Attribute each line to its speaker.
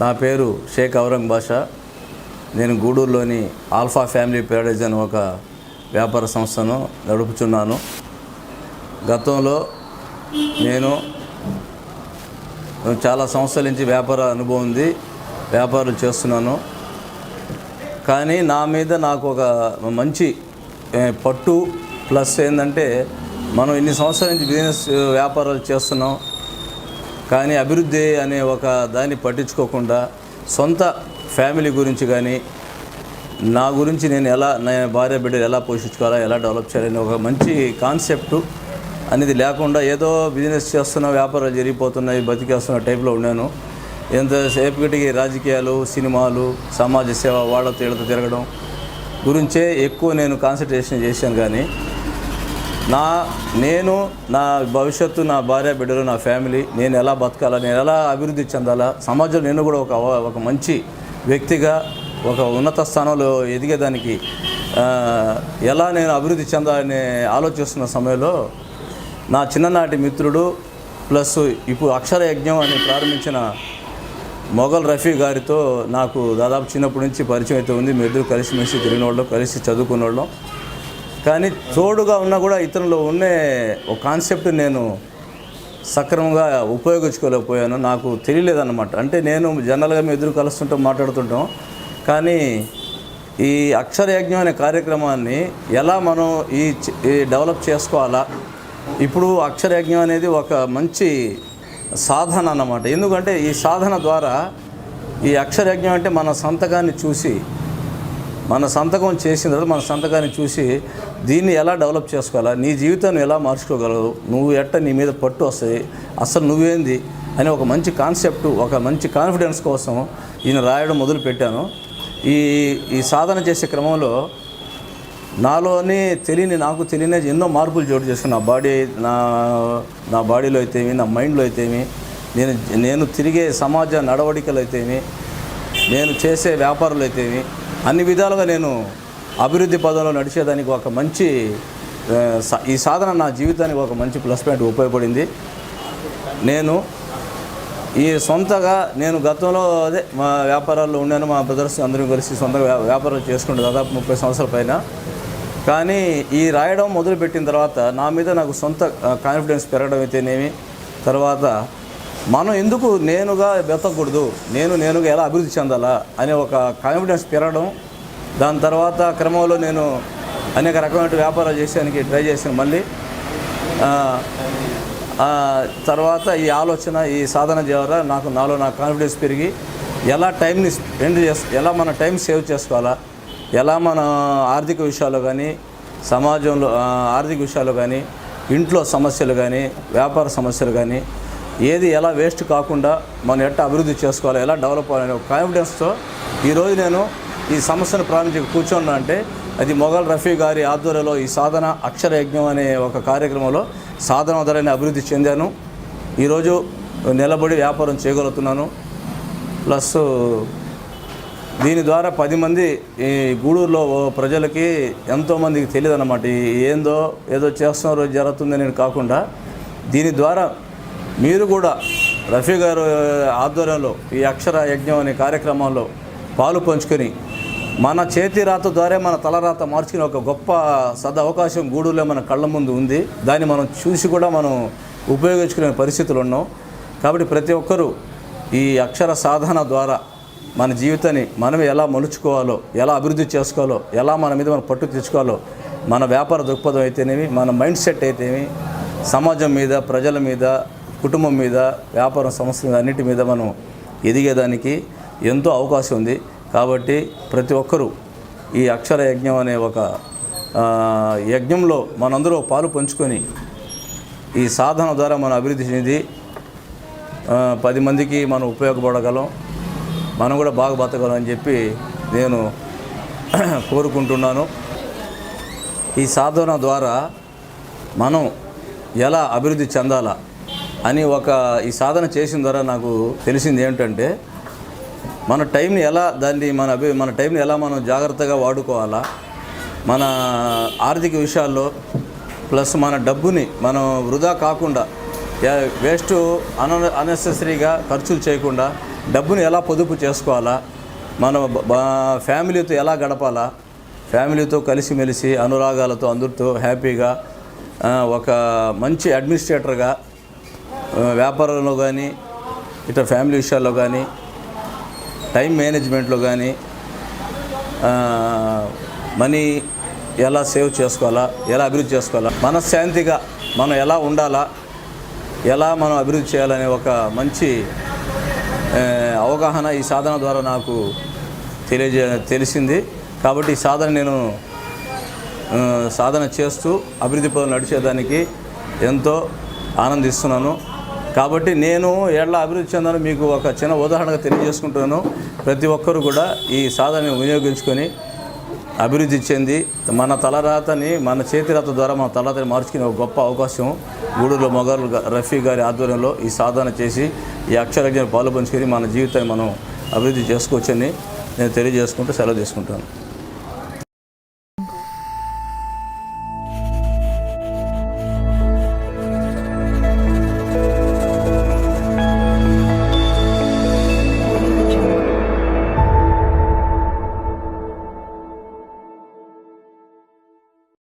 Speaker 1: నా పేరు షేక్ ఔరంగ్ బాషా నేను గూడూరులోని ఆల్ఫా ఫ్యామిలీ ప్యారడైజ్ అని ఒక వ్యాపార సంస్థను నడుపుచున్నాను. గతంలో నేను చాలా సంవత్సరాల నుంచి వ్యాపార అనుభవం ఉంది వ్యాపారం చేస్తున్నాను. కానీ నా మీద నాకు ఒక మంచి పట్టు ప్లస్ ఏంటంటే మనం ఇన్ని సంవత్సరాల నుంచి బిజినెస్ వ్యాపారాలు చేస్తున్నాం. కానీ అభివృద్ధి అనే ఒక దాన్ని పట్టించుకోకుండా సొంత ఫ్యామిలీ గురించి కానీ నా గురించి నేను ఎలా నా భార్య బిడ్డలు ఎలా పోషించుకోవాలా ఎలా డెవలప్ చేయాలని ఒక మంచి కాన్సెప్ట్ అనేది లేకుండా ఏదో బిజినెస్ చేస్తున్న వ్యాపారాలు జరిగిపోతున్నాయి బతికేస్తున్న టైప్లో ఉన్నాను. ఎంతసేపటికి రాజకీయాలు సినిమాలు సమాజ సేవ వాళ్ళతో వీళ్ళతో తిరగడం గురించే ఎక్కువ నేను కాన్సన్ట్రేషన్ చేశాను కానీ నా నేను నా భవిష్యత్తు నా భార్య బిడ్డలు నా ఫ్యామిలీ నేను ఎలా బతకాలా నేను ఎలా అభివృద్ధి చెందాలా సమాజంలో నేను కూడా ఒక ఒక మంచి వ్యక్తిగా ఒక ఉన్నత స్థానంలో ఎదిగేదానికి ఎలా నేను అభివృద్ధి చెందాలని ఆలోచిస్తున్న సమయంలో నా చిన్ననాటి మిత్రుడు ప్లస్ ఇప్పుడు అక్షర యజ్ఞం అని ప్రారంభించిన మొఘల్ రఫీ గారితో నాకు దాదాపు చిన్నప్పటి నుంచి పరిచయం అయితే ఉంది. మీ ఇద్దరు కలిసిమెలిసి తిరిగిన వాళ్ళం కలిసి చదువుకున్న వాళ్ళం కానీ తోడుగా ఉన్నా కూడా ఇతరులో ఉండే ఒక కాన్సెప్ట్ నేను సక్రమంగా ఉపయోగించుకోలేకపోయాను. నాకు తెలియలేదన్నమాట. అంటే నేను జనరల్గా మీ ఎదురు కలుస్తుంటాం మాట్లాడుతుంటాం. కానీ ఈ అక్షర యజ్ఞం అనే కార్యక్రమాన్ని ఎలా మనం ఈ ఈ డెవలప్ చేసుకోవాలా? ఇప్పుడు అక్షర యజ్ఞం అనేది ఒక మంచి సాధన అన్నమాట. ఎందుకంటే ఈ సాధన ద్వారా ఈ అక్షర యజ్ఞం అంటే మన సంతకాన్ని చూసి మన సంతకం చేసిన తర్వాత మన సంతకాన్ని చూసి దీన్ని ఎలా డెవలప్ చేసుకోవాలా? నీ జీవితాన్ని ఎలా మార్చుకోగలవు? నువ్వు ఎట్ట నీ మీద పట్టు వస్తుంది అసలు నువ్వేంది? అనే ఒక మంచి కాన్సెప్ట్ ఒక మంచి కాన్ఫిడెన్స్ కోసం ఈయన రాయడం మొదలు పెట్టాను ఈ ఈ సాధన చేసే క్రమంలో నాలోని తెలియని నాకు తెలియని ఎన్నో మార్పులు చోటు చేసుకుని నా బాడీ నా నా బాడీలో అయితేమి నా మైండ్లో అయితేమి నేను నేను తిరిగే సమాజ నడవడికలు అయితేమి నేను చేసే వ్యాపారాలు అయితేమి అన్ని విధాలుగా నేను అభివృద్ధి పదంలో నడిచేదానికి ఒక మంచి ఈ సాధన నా జీవితానికి ఒక మంచి ప్లస్ పాయింట్ ఉపయోగపడింది. నేను ఈ సొంతగా నేను గతంలో అదే మా వ్యాపారాల్లో ఉన్నాను మా బ్రదర్స్ అందరం కలిసి సొంతంగా వ్యాపారాలు చేసుకుంటే దాదాపు ముప్పై సంవత్సరాల పైన. కానీ ఈ రాయడం మొదలుపెట్టిన తర్వాత నా మీద నాకు సొంత కాన్ఫిడెన్స్ పెరగడం అయితేనేమి తర్వాత మనం ఎందుకు నేనుగా బతకూడదు నేను నేనుగా ఎలా అభివృద్ధి చెందాలా? అనే ఒక కాన్ఫిడెన్స్ పెరగడం దాని తర్వాత క్రమంలో నేను అనేక రకమైన వ్యాపారాలు చేసేదానికి ట్రై చేశాను మళ్ళీ. తర్వాత ఈ ఆలోచన ఈ సాధన ద్వారా నాకు నాలో నా కాన్ఫిడెన్స్ పెరిగి ఎలా టైంని స్పెండ్ చేస్ ఎలా మన టైం సేవ్ చేసుకోవాలా? ఎలా మన ఆర్థిక విషయాలు కానీ సమాజంలో ఆర్థిక విషయాలు కానీ ఇంట్లో సమస్యలు కానీ వ్యాపార సమస్యలు కానీ ఏది ఎలా వేస్ట్ కాకుండా మనం ఎట్లా అభివృద్ధి చేసుకోవాలి ఎలా డెవలప్ అవ్వాలనే ఒక కాన్ఫిడెన్స్తో ఈరోజు నేను ఈ సమస్యను ప్రారంభించి కూర్చున్నా అంటే అది మొఘల్ రఫీ గారి ఆధ్వర్యంలో ఈ సాధన అక్షర యజ్ఞం అనే ఒక కార్యక్రమంలో సాధన ధరని అభివృద్ధి చెందాను. ఈరోజు నిలబడి వ్యాపారం చేయగలుగుతున్నాను. ప్లస్ దీని ద్వారా పది మంది ఈ గూడూరులో ప్రజలకి ఎంతోమందికి తెలియదు అనమాట ఏందో ఏదో చేస్తున్నారో జరుగుతుందని కాకుండా దీని ద్వారా మీరు కూడా రఫీ గారు ఆధ్వర్యంలో ఈ అక్షర యజ్ఞం అనే కార్యక్రమంలో పాలు పంచుకొని మన చేతి రాత ద్వారా మన తలరాత మార్చుకునే ఒక గొప్ప సద అవకాశం గూడూరులో మన కళ్ళ ముందు ఉంది. దాన్ని మనం చూసి కూడా మనం ఉపయోగించుకునే పరిస్థితులు ఉన్నాం. కాబట్టి ప్రతి ఒక్కరూ ఈ అక్షర సాధన ద్వారా మన జీవితాన్ని మనం ఎలా మలుచుకోవాలో ఎలా అభివృద్ధి చేసుకోవాలో ఎలా మన మీద మనం పట్టు తెచ్చుకోవాలో మన వ్యాపార దృక్పథం అయితేనేమి మన మైండ్ సెట్ అయితేనేమి సమాజం మీద ప్రజల మీద కుటుంబం మీద వ్యాపారం సంస్థ మీద అన్నిటి మీద మనం ఎదిగేదానికి ఎంతో అవకాశం ఉంది. కాబట్టి ప్రతి ఒక్కరూ ఈ అక్షర యజ్ఞం అనే ఒక యజ్ఞంలో మనందరూ పాలు పంచుకొని ఈ సాధన ద్వారా మనం అభివృద్ధి చెంది పది మందికి మనం ఉపయోగపడగలం. మనం కూడా బాగా బతకగలం అని చెప్పి నేను కోరుకుంటున్నాను. ఈ సాధన ద్వారా మనం ఎలా అభివృద్ధి చెందాలా? అని ఒక ఈ సాధన చేసిన ద్వారా నాకు తెలిసింది ఏంటంటే మన టైంని ఎలా దాన్ని మన అభి మన టైంని ఎలా మనం జాగ్రత్తగా వాడుకోవాలా మన ఆర్థిక విషయాల్లో ప్లస్ మన డబ్బుని మనం వృధా కాకుండా వేస్ట్ అన అనెసెసరీగా ఖర్చులు చేయకుండా డబ్బుని ఎలా పొదుపు చేసుకోవాలా మన ఫ్యామిలీతో ఎలా గడపాలా ఫ్యామిలీతో కలిసిమెలిసి అనురాగాలతో అందరితో హ్యాపీగా ఒక మంచి అడ్మినిస్ట్రేటర్గా వ్యాపారంలో కానీ ఇట్లా ఫ్యామిలీ విషయాల్లో కానీ టైం మేనేజ్మెంట్లో కానీ మనీ ఎలా సేవ్ చేసుకోవాలా ఎలా అభివృద్ధి చేసుకోవాలా మనశ్శాంతిగా మనం ఎలా ఉండాలా ఎలా మనం అభివృద్ధి చేయాలనే ఒక మంచి అవగాహన ఈ సాధన ద్వారా నాకు తెలియజే తెలిసింది. కాబట్టి ఈ సాధన నేను సాధన చేస్తూ అభివృద్ధి పనులు నడిచేదానికి ఎంతో ఆనందిస్తున్నాను. కాబట్టి నేను ఎలా అభివృద్ధి చెందానో మీకు ఒక చిన్న ఉదాహరణగా తెలియజేసుకుంటున్నాను. ప్రతి ఒక్కరు కూడా ఈ సాధనని వినియోగించుకొని అభివృద్ధి చెంది మన తలరాతని మన చేతిరాత ద్వారా మన తలరాతని మార్చుకునే ఒక గొప్ప అవకాశం గూడూరులో మొగారు రఫీ గారి ఆధ్వర్యంలో ఈ సాధన చేసి ఈ అక్షరజ్ఞాన్ని పాలు పంచుకొని మన జీవితాన్ని మనం అభివృద్ధి చేసుకోవచ్చని నేను తెలియజేసుకుంటూ సెలవు తీసుకుంటాను